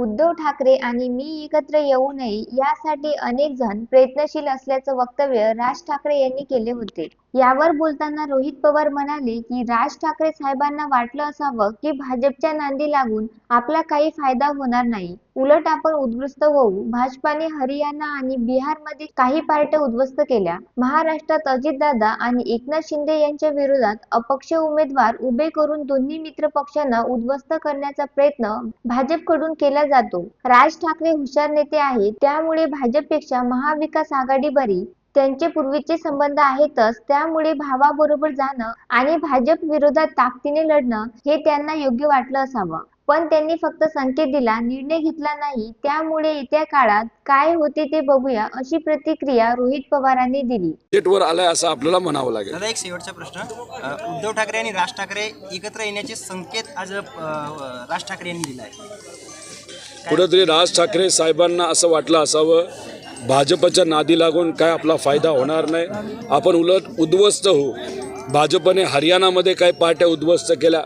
उद्धव ठाकरे आणि मी एकत्र येऊ नये यासाठी अनेक जण प्रयत्नशील असल्याचं वक्तव्य राज ठाकरे यांनी केले होते. यावर बोलताना रोहित पवार म्हणाले की राज ठाकरे साहेबांना वाटलं असावं की भाजपच्या नांदी लागून आपला काही फायदा होणार नाही. उलट आपण उद्ध्वस्त होऊ. भाजपाने हरियाणा आणि बिहारमध्ये काही पार्ट्या उद्ध्वस्त केल्या. महाराष्ट्रात अजितदादा आणि एकनाथ शिंदे यांच्या विरोधात अपक्ष उमेदवार उभे करून दोन्ही मित्र पक्षांना उद्ध्वस्त करण्याचा प्रयत्न भाजपकडून केला जातो. राज ठाकरे हुशार नेते आहेत. त्यामुळे भाजपपेक्षा महाविकास आघाडी बरी. त्यांचे पूर्वीचे संबंध आहेतच. त्यामुळे भावाबरोबर जाणं आणि भाजप विरोधात ताकदीने लढणं हे त्यांना योग्य वाटलं असावं. पण त्यांनी फक्त संकेत दिला निर्णय घेतला नाही. त्यामुळे येत्या काळात काय होते ते बघूया अशी प्रतिक्रिया रोहित पवारांनी दिली. वर आलाय असं आपल्याला म्हणावं लागेल. दादा एक शेवटचा प्रश्न. अ, उद्धव ठाकरे आणि राज ठाकरे एकत्र येण्याचे संकेत आज अ, राज ठाकरे यांनी दिला आहे कुठेतरी राज ठाकरे साहेबांना असं वाटलं असावं भाजपच्या नादी लागून काय आपला फायदा होणार नाही. आपण उलट उद्ध्वस्त होऊ. भाजपने हरियाणामध्ये काही पार्ट्या उद्ध्वस्त केल्या.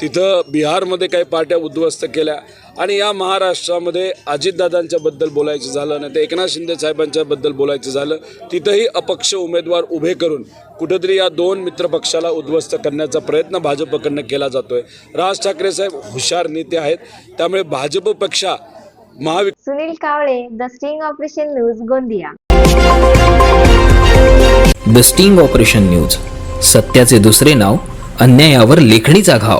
तिथं बिहारमध्ये काही पार्ट्या उद्ध्वस्त केल्या. आणि या महाराष्ट्रामध्ये अजितदादांच्याबद्दल बोलायचं झालं नाही तर एकनाथ शिंदे साहेबांच्याबद्दल बोलायचं झालं. तिथंही अपक्ष उमेदवार उभे करून कुठेतरी या दोन मित्रपक्षाला उद्ध्वस्त करण्याचा प्रयत्न भाजपकडनं केला जातो आहे राज ठाकरे साहेब हुशार नेते आहेत. त्यामुळे भाजपपेक्षा महावि Sunil Kawale the sting operation news Gondia. The sting operation news सत्याचे दुसरे नाव अन्यायावर लेखणीचा घाव.